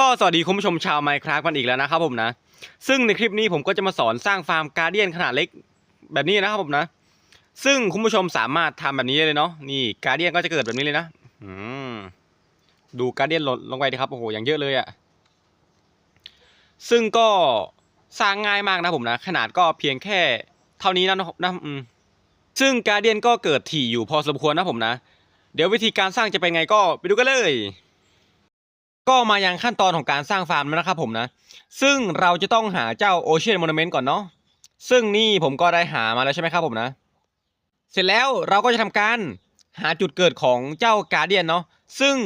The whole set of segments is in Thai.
ก็สวัสดีคุณผู้ชมชาวไมค์ครับกันอีกแล้วนะครับผมนะ ซึ่งในคลิปนี้ผมก็จะมาสอนสร้างฟาร์มการเดียนขนาดเล็กแบบนี้นะครับผมนะ ซึ่งคุณผู้ชมสามารถทำแบบนี้เลยเนาะนี่การเดียนก็จะเกิดแบบนี้เลยนะอืมดูการเดียนลดลงไปดิครับโอ้โหอย่างเยอะเลยอะซึ่งก็สร้างง่ายมากนะผมนะ ขนาดก็เพียงแค่เท่านี้นะนะอืมซึ่งการเดียนก็เกิดถี่อยู่พอสมควรนะผมนะ เดี๋ยววิธีการสร้างจะเป็นไงก็ไปดูกันเลย ก็มายังขั้นตอนของการสร้างฟาร์มแล้วนะครับผมนะ ซึ่งเราจะต้องหาเจ้าโอเชียนมอนเมนต์ก่อนเนาะซึ่งนี่ผมก็ได้หามาแล้วใช่ไหมครับผมนะ เสร็จแล้วเราก็จะทำการหาจุดเกิดของเจ้าการเดียนเนาะซึ่ง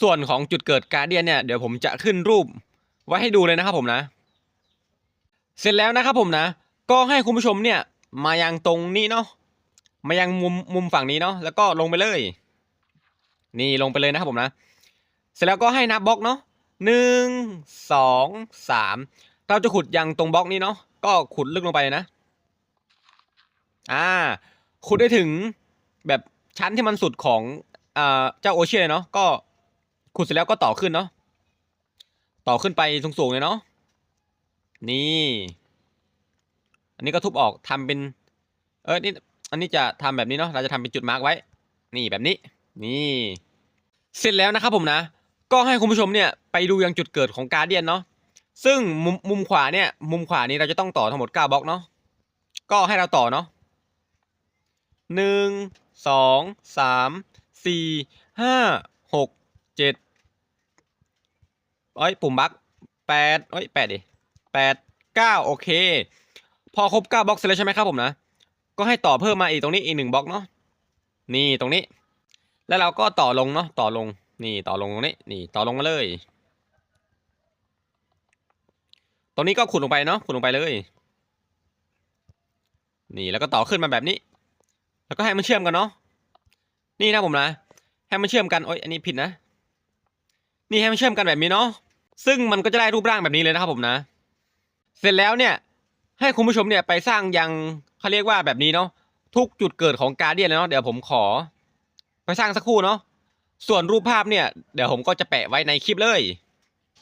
ส่วนของจุดเกิดการเดียนเนี่ยเดี๋ยวผมจะขึ้นรูปไว้ให้ดูเลยนะครับผมนะ เสร็จแล้วนะครับผมนะ ก็ให้คุณผู้ชมเนี่ยมายังตรงนี้เนาะมายังมุมมุมฝั่งนี้เนาะแล้วก็ลงไปเลย นี่ลงไปเลยนะครับผมนะ เสร็จแล้วก็ให้นับบล็อกเนาะหนึ่งสองสามเราจะขุดยังตรงบล็อกนี้เนาะก็ขุดลึกลงไปนะ อ่า ขุดได้ถึงแบบชั้นที่มันสุดของอ่าเจ้าโอเชียนเลยเนาะก็ขุดเสร็จแล้วก็ต่อขึ้นเนาะต่อขึ้นไปสูงๆเลยเนาะนี่ อันนี้ก็ทุบออกทำเป็น เออนี่อันนี้จะทำแบบนี้เนาะเราจะทำเป็นจุดมาร์กไว้ นี่แบบนี้ นี่ เสร็จแล้วนะครับผมนะ ก็ให้คุณผู้ชมเนี่ยไปดูยังจุดเกิดของการเดียนเนาะซึ่งมุมมุมขวาเนี่ย มุมขวานี้เราจะต้องต่อทั้งหมด9บล็อกเนาะก็ให้เราต่อเนาะหนึ่งสองสามสี่ห้าหกเจ็ดเอ้ยปุ่มบักแปดเอ้ยแปดดิแปดเก้าโอเค พอครบ9บล็อกเสร็จแล้วใช่ไหมครับผมนะ ก็ให้ต่อเพิ่มมาอีกตรงนี้อีกหนึ่งบล็อกเนาะนี่ตรงนี้ แล้วเราก็ต่อลงเนาะต่อลง นี่ต่อลงตรงนี้นี่ต่อลงมาเลย ตรงนี้ก็ขุดลงไปเนาะขุดลงไปเลย นี่แล้วก็ต่อขึ้นมาแบบนี้ แล้วก็ให้มันเชื่อมกันเนาะนี่นะผมนะ ให้มันเชื่อมกันโอ้ยอันนี้ผิดนะ นี่ให้มันเชื่อมกันแบบนี้เนาะซึ่งมันก็จะได้รูปร่างแบบนี้เลยนะครับผมนะ เสร็จแล้วเนี่ย ให้คุณผู้ชมเนี่ยไปสร้างยังเขาเรียกว่าแบบนี้เนาะทุกจุดเกิดของการเดียนเลยเนาะเดี๋ยวผมขอ ไปสร้างสักครู่เนาะ ส่วนรูปภาพเนี่ยเดี๋ยวผมก็จะแปะไว้ในคลิปเลย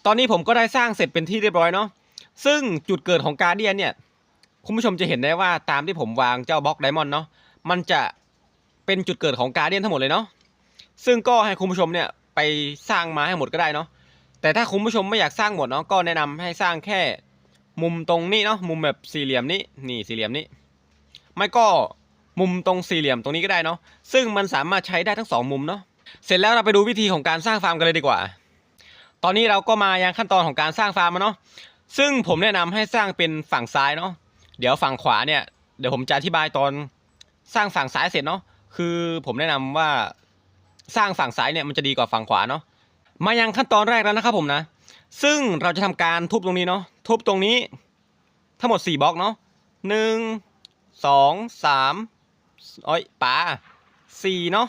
ตอนนี้ผมก็ได้สร้างเสร็จเป็นที่เรียบร้อยเนาะซึ่งจุดเกิดของการเดียนเนี่ยคุณผู้ชมจะเห็นได้ว่าตามที่ผมวางเจ้าบล็อกไดมอนด์เนาะมันจะเป็นจุดเกิดของการเดียนทั้งหมดเลยเนาะซึ่งก็ให้คุณผู้ชมเนี่ยไปสร้างมาให้หมดก็ได้เนาะแต่ถ้าคุณผู้ชมไม่อยากสร้างหมดเนาะก็แนะนำให้สร้างแค่มุมตรงนี้เนาะมุมแบบสี่เหลี่ยมนี้นี่สี่เหลี่ยมนี้ไม่ก็มุมตรงสี่เหลี่ยมตรงนี้ก็ได้เนาะซึ่งมันสามารถใช้ได้ทั้งสองมุมเนาะ เสร็จแล้วเราไปดูวิธีของการสร้างฟาร์มกันเลยดีกว่า ตอนนี้เราก็มายังขั้นตอนของการสร้างฟาร์มมาเนาะซึ่งผมแนะนำให้สร้างเป็นฝั่งซ้ายเนาะเดี๋ยวฝั่งขวาเนี่ยเดี๋ยวผมจะอธิบายตอนสร้างฝั่งซ้ายเสร็จเนาะคือผมแนะนำว่าสร้างฝั่งซ้ายเนี่ยมันจะดีกว่าฝั่งขวาเนาะมายังขั้นตอนแรกแล้วนะครับผมนะ ซึ่งเราจะทำการทุบตรงนี้เนาะทุบตรงนี้ทั้งหมด 4บล็อกเนาะหนึ่งสองสามอ้ยป่าสี่เนาะ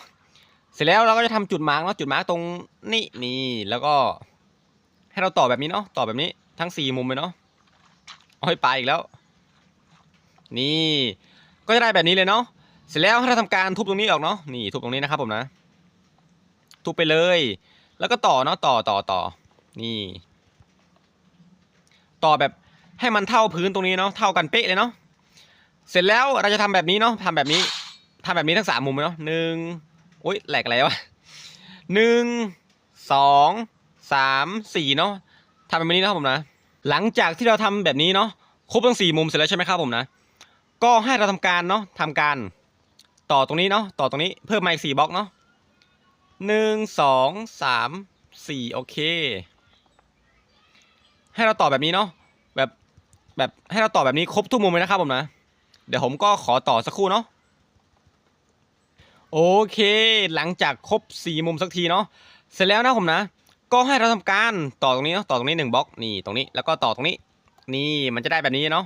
เสร็จแล้วเราก็จะทำจุดมาร์กเนาะจุดมาร์กตรงนี้นี่แล้วก็ ให้เราต่อแบบนี้เนาะต่อแบบนี้ทั้งสี่มุมเลยเนาะโอ้ยปอีกแล้ว นี่ ก็จะได้แบบนี้เลยเนาะเสร็จแล้วให้เราทำการทุบตรงนี้ออกเนาะนี่ทุบตรงนี้นะครับผมนะ ทุบไปเลย แล้วก็ต่อเนาะต่อต่อต่อนี่ ต่อแบบให้มันเท่าพื้นตรงนี้เนาะเท่ากันเป๊ะเลยเนาะเสร็จแล้วเราจะทำแบบนี้เนาะทำแบบนี้ทำแบบนี้ทั้งสามมุมเลยเนาะหนึ่ง อุ้ยแหลกอะไรวะหนึ่งสองสามสี่เนาะทำแบบนี้นะครับผมนะ หลังจากที่เราทำแบบนี้เนาะครบทั้งสี่มุมเสร็จแล้วใช่ไหมครับผมนะ ก็ให้เราทำการเนาะทำการต่อตรงนี้เนาะต่อตรงนี้เพิ่มมาอีกสี่บล็อกเนาะหนึ่งสองสามสี่โอเค ให้เราต่อแบบนี้เนาะแบบแบบให้เราต่อแบบนี้ครบทุกมุมเลยนะครับผมนะ เดี๋ยวผมก็ขอต่อสักครู่เนาะ โอเค หลังจากครบสี่มุมสักทีเนาะเสร็จแล้วนะผมนะ ก็ให้เราทำการต่อตรงนี้เนาะต่อตรงนี้หนึ่งบล็อกนี่ตรงนี้แล้วก็ต่อตรงนี้ นี่มันจะได้แบบนี้เนาะ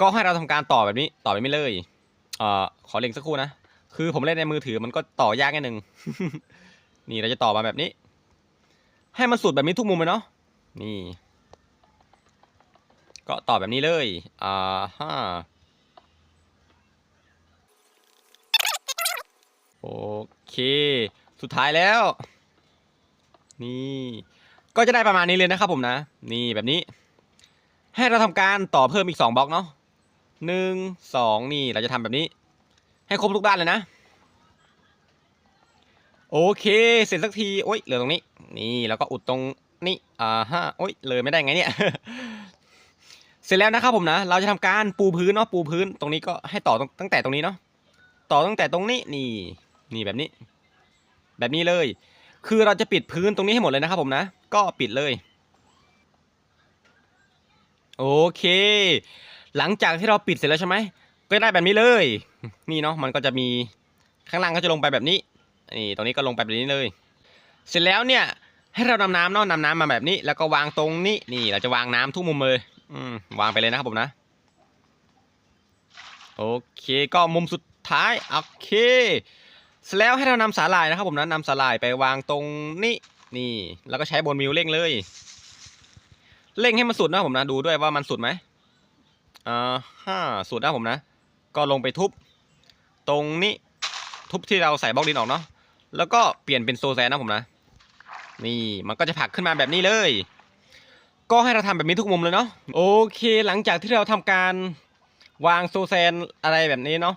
ก็ให้เราทำการต่อแบบนี้ต่อแบบนี้เลยเอ่อขอเล็งสักครู่นะคือผมเล่นในมือถือมันก็ต่อยากนิดนึงนี่เราจะต่อมาแบบนี้ ให้มันสุดแบบนี้ทุกมุมเลยเนาะนี่ ก็ต่อแบบนี้เลยอ่าฮะ โอเค สุดท้ายแล้ว นี่ ก็จะได้ประมาณนี้เลยนะครับผมนะ นี่แบบนี้ ให้เราทำการต่อเพิ่มอีกสองบล็อกเนาะหนึ่งสองนี่เราจะทำแบบนี้ ให้ครบทุกด้านเลยนะ โอเค เสร็จสักที โอ๊ยเหลือตรงนี้ นี่แล้วก็อุดตรงนี้อ่าฮะโอ๊ยเลยไม่ได้ไงเนี่ยเสร็จแล้วนะครับผมนะ เราจะทำการปูพื้นเนาะปูพื้นตรงนี้ก็ให้ต่อตั้งแต่ตรงนี้เนาะต่อตั้งแต่ตรงนี้นี่ นี่แบบนี้ แบบนี้เลย คือเราจะปิดพื้นตรงนี้ให้หมดเลยนะครับผมนะ ก็ปิดเลย โอเค หลังจากที่เราปิดเสร็จแล้วใช่ไหม ก็ได้แบบนี้เลย นี่เนาะ มันก็จะมีข้างล่างก็จะลงไปแบบนี้ นี่ตรงนี้ก็ลงไปแบบนี้เลย เสร็จแล้วเนี่ย ให้เรานำน้ำเนาะนำน้ำมาแบบนี้ แล้วก็วางตรงนี้ นี่เราจะวางน้ำทุกมุมเลย อืม วางไปเลยนะครับผมนะ โอเค ก็มุมสุดท้าย โอเค เสร็จแล้วให้เรานำสาหร่ายนะครับผมนะนำสาหร่ายไปวางตรงนี้นี่ แล้วก็ใช้บนมิวเร่งเลย เร่งให้มันสุดนะผมนะดูด้วยว่ามันสุดไหมอ่าห้าสุดนะผมนะ ก็ลงไปทุบ ตรงนี้ทุบที่เราใส่บล็อกดินออกเนาะแล้วก็เปลี่ยนเป็นโซแซนนะผมนะ นี่มันก็จะผักขึ้นมาแบบนี้เลย ก็ให้เราทำแบบนี้ทุกมุมเลยเนาะโอเค หลังจากที่เราทำการวางโซแซนอะไรแบบนี้เนาะ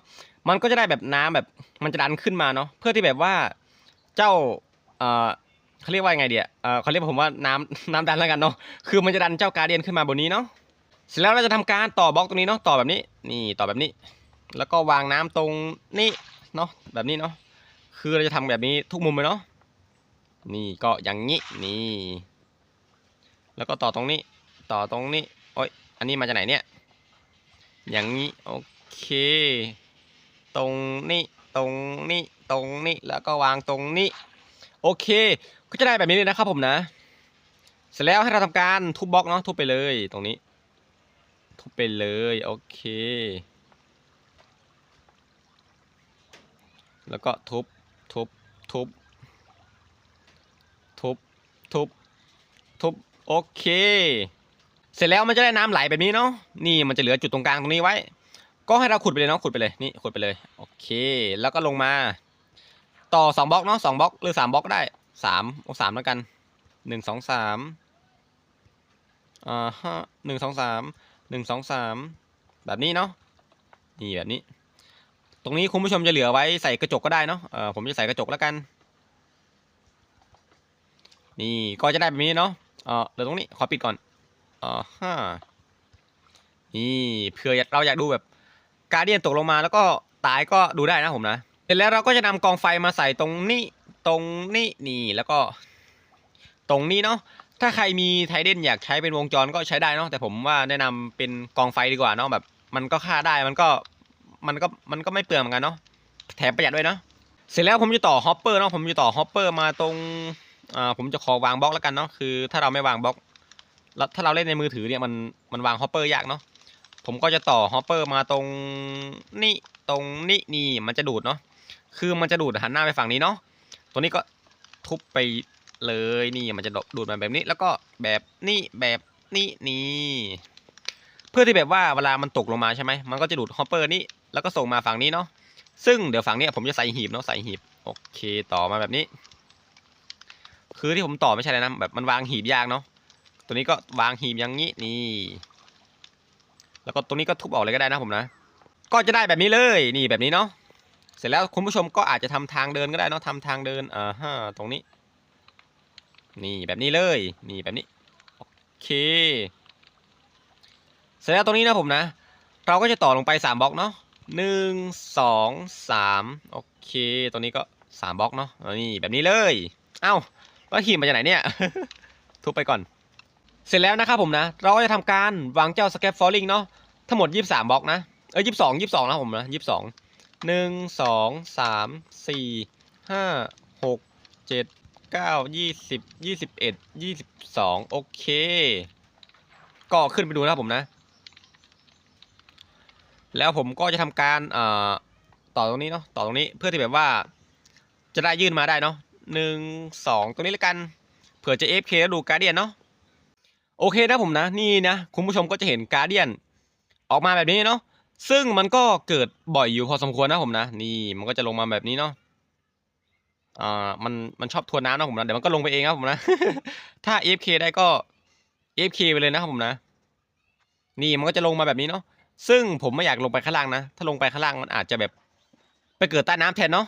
มันก็จะได้แบบน้ำแบบมันจะดันขึ้นมาเนาะเพื่อที่แบบว่าเจ้าเอ่อเขาเรียกว่าไงเดียเออเขาเรียกผมว่าน้ำน้ำดันแล้วกันเนาะคือมันจะดันเจ้าการเดียนขึ้นมาบนนี้เนาะเสร็จแล้วเราจะทำการต่อบล็อกตรงนี้เนาะต่อแบบนี้นี่ต่อแบบนี้ แล้วก็วางน้ำตรงนี้เนาะแบบนี้เนาะคือเราจะทำแบบนี้ทุกมุมเลยเนาะนี่ก็อย่างนี้นี่ แล้วก็ต่อตรงนี้ ต่อตรงนี้โอ้ยอันนี้มาจากไหนเนี่ย อย่างนี้โอเค ตรงนี้ตรงนี้ตรงนี้แล้วก็วางตรงนี้ โอเค ก็จะได้แบบนี้เลยนะครับผมนะ เสร็จแล้วให้เราทำการทุบบล็อกเนาะทุบไปเลยตรงนี้ ทุบไปเลยโอเค แล้วก็ทุบทุบทุบทุบทุบทุบโอเค เสร็จแล้วมันจะได้น้ำไหลแบบนี้เนาะนี่มันจะเหลือจุดตรงกลางตรงนี้ไว้ ก็ให้เราขุดไปเลยเนาะขุดไปเลยนี่ขุดไปเลยโอเค แล้วก็ลงมา ต่อสองบล็อกเนาะสองบล็อกหรือสามบล็อกก็ได้สามโอ้สามแล้วกันหนึ่งสองสามอ่าฮะหนึ่งสองสามหนึ่งสองสามแบบนี้เนาะนี่แบบนี้ ตรงนี้คุณผู้ชมจะเหลือไว้ใส่กระจกก็ได้เนาะเออผมจะใส่กระจกแล้วกัน นี่ก็จะได้แบบนี้เนาะเออเดี๋ยวตรงนี้ขอปิดก่อนอ่าฮะนี่เผื่อเราอยากดูแบบ การเดียนตกลงมาแล้วก็ตายก็ดูได้นะผมนะ เสร็จแล้วเราก็จะนำกองไฟมาใส่ตรงนี้ตรงนี้นี่แล้วก็ ตรงนี้เนาะถ้าใครมีไทเดนอยากใช้เป็นวงจรก็ใช้ได้เนาะแต่ผมว่าแนะนำเป็นกองไฟดีกว่าเนาะแบบ มันก็ฆ่าได้มันก็มันก็มันก็ไม่เปลืองเหมือนกันเนาะแถมประหยัดด้วยเนาะเสร็จแล้วผมจะต่อฮอปเปอร์เนาะผมจะต่อฮอปเปอร์มาตรงอ่าผมจะขอวางบล็อกแล้วกันเนาะคือ ถ้าเราไม่วางบล็อกแล้วถ้าเราเล่นในมือถือเนี่ยมันมันวางฮอปเปอร์ยากเนาะ ผมก็จะต่อฮอปเปอร์มาตรงนี่ตรงนี้นี่มันจะดูดเนาะคือมันจะดูดหันหน้าไปฝั่งนี้เนาะตัวนี้ก็ทุบไปเลยนี่มันจะดูดมาแบบนี้ แล้วก็แบบนี้แบบนี้นี่เพื่อที่แบบว่าเวลามันตกลงมาใช่ไหมมันก็จะดูดฮอปเปอร์นี้แล้วก็ส่งมาฝั่งนี้เนาะซึ่งเดี๋ยวฝั่งนี้ผมจะใส่หีบเนาะใส่หีบโอเคต่อมาแบบนี้ คือที่ผมต่อไม่ใช่เลยนะแบบมันวางหีบยากเนาะตัวนี้ก็วางหีบอย่างนี้นี่ แล้วก็ตรงนี้ก็ทุบออกเลยก็ได้นะผมนะ ก็จะได้แบบนี้เลยนี่แบบนี้เนาะเสร็จแล้วคุณผู้ชมก็อาจจะทำทางเดินก็ได้เนาะทำทางเดินอ่าฮะตรงนี้ นี่แบบนี้เลย นี่แบบนี้โอเค เสร็จแล้วตรงนี้นะผมนะ เราก็จะต่อลงไปสามบล็อกเนาะหนึ่งสองสามโอเคตัวนี้ก็สามบล็อกเนาะนี่แบบนี้เลย เอ้าแล้วหีบมาจากไหนเนี่ย ทุบไปก่อน เสร็จแล้วนะครับผมนะ เราจะทำการวางเจ้าสแกปฟอลลิงเนาะทั้งหมดยี่สามบล็อกนะเอ้ยยี่สองยี่สองนะผมนะยี่สองหนึ่งสองสามสี่ห้าหกเจ็ดเก้ายี่สิบยี่สิบเอ็ดยี่สิบสองโอเค ก็ขึ้นไปดูนะครับผมนะ แล้วผมก็จะทำการเอ่อต่อตรงนี้เนาะต่อตรงนี้เพื่อที่แบบว่า จะได้ยื่นมาได้เนาะหนึ่งสองตรงนี้แล้วกันเผื่อจะ FK แล้วดูการเดียนเนาะ โอเคนะผมนะนี่นะคุณผู้ชมก็จะเห็นการเดียนออกมาแบบนี้เนาะซึ่งมันก็เกิดบ่อยอยู่พอสมควรนะผมนะ นี่มันก็จะลงมาแบบนี้เนาะอ่ามันมันชอบทวนน้ำนะผมนะเดี๋ยวมันก็ลงไปเองครับผมนะ ถ้า AFK ได้ก็ AFK ไปเลยนะครับผมนะ นี่มันก็จะลงมาแบบนี้เนาะซึ่งผมไม่อยากลงไปข้างล่างนะ ถ้าลงไปข้างล่างมันอาจจะแบบไปเกิดใต้น้ำแทนเนาะ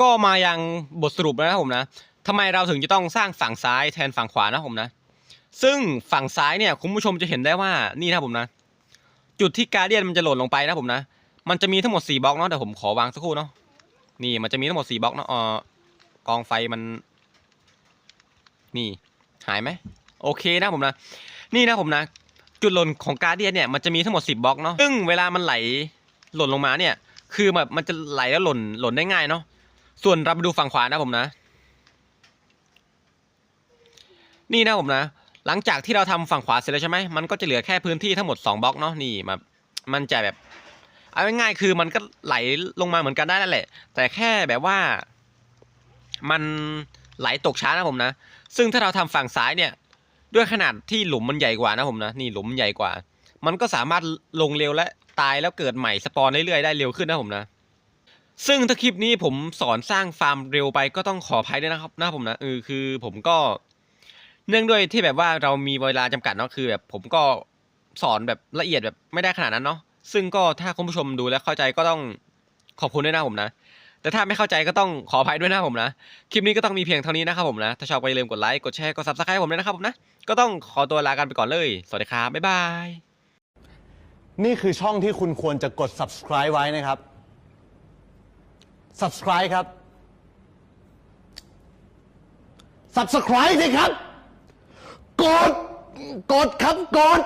ก็มายังบทสรุปแล้วนะครับผมนะ ทำไมเราถึงจะต้องสร้างฝั่งซ้ายแทนฝั่งขวานะผมนะ ซึ่งฝั่งซ้ายเนี่ยคุณผู้ชมจะเห็นได้ว่านี่นะผมนะ จุดที่การเดียนมันจะหล่นลงไปนะผมนะ มันจะมีทั้งหมด4บล็อกเนาะเดี๋ยวผมขอวางสักครู่เนาะนี่มันจะมีทั้งหมด4บล็อกเนาะออกองไฟมัน นี่หายไหมโอเคนะผมนะ นี่นะผมนะ จุดหล่นของการเดียนเนี่ยมันจะมีทั้งหมด10บล็อกเนาะซึ่งเวลามันไหลหล่นลงมาเนี่ย คือแบบมันจะไหลแล้วหล่นหล่นได้ง่ายเนาะส่วนเราไปดูฝั่งขวานะผมนะ นี่นะผมนะ หลังจากที่เราทำฝั่งขวาเสร็จแล้วใช่ไหมมันก็จะเหลือแค่พื้นที่ทั้งหมด 2บล็อกเนาะนี่มามันจะแบบเอาง่ายๆคือมันก็ไหลลงมาเหมือนกันได้นั่นแหละ แต่แค่แบบว่ามันไหลตกช้านะผมนะ ซึ่งถ้าเราทำฝั่งซ้ายเนี่ย ด้วยขนาดที่หลุมมันใหญ่กว่านะผมนะ นี่หลุมใหญ่กว่า มันก็สามารถลงเร็วและตายแล้วเกิดใหม่สปอนเรื่อยๆได้เร็วขึ้นนะผมนะ ซึ่งถ้าคลิปนี้ผมสอนสร้างฟาร์มเร็วไปก็ต้องขออภัยด้วยนะครับนะผมนะเออคือผมก็ เนื่องด้วยที่แบบว่าเรามีเวลาจำกัดเนาะคือแบบผมก็สอนแบบละเอียดแบบไม่ได้ขนาดนั้นเนาะซึ่งก็ถ้าคุณผู้ชมดูแล้วเข้าใจก็ต้องขอบคุณด้วยนะผมนะ แต่ถ้าไม่เข้าใจก็ต้องขออภัยด้วยนะผมนะ คลิปนี้ก็ต้องมีเพียงเท่านี้นะครับผมนะ ถ้าชอบก็อย่าลืมกดไลค์กดแชร์กดซับสไครต์ผมด้วยนะครับผมนะ ก็ต้องขอตัวลากันไปก่อนเลย สวัสดีครับบ๊ายบายนี่คือช่องที่คุณควรจะกด subscribe ไว้นะครับ subscribe ครับ subscribe สิครับ กด กดครับกด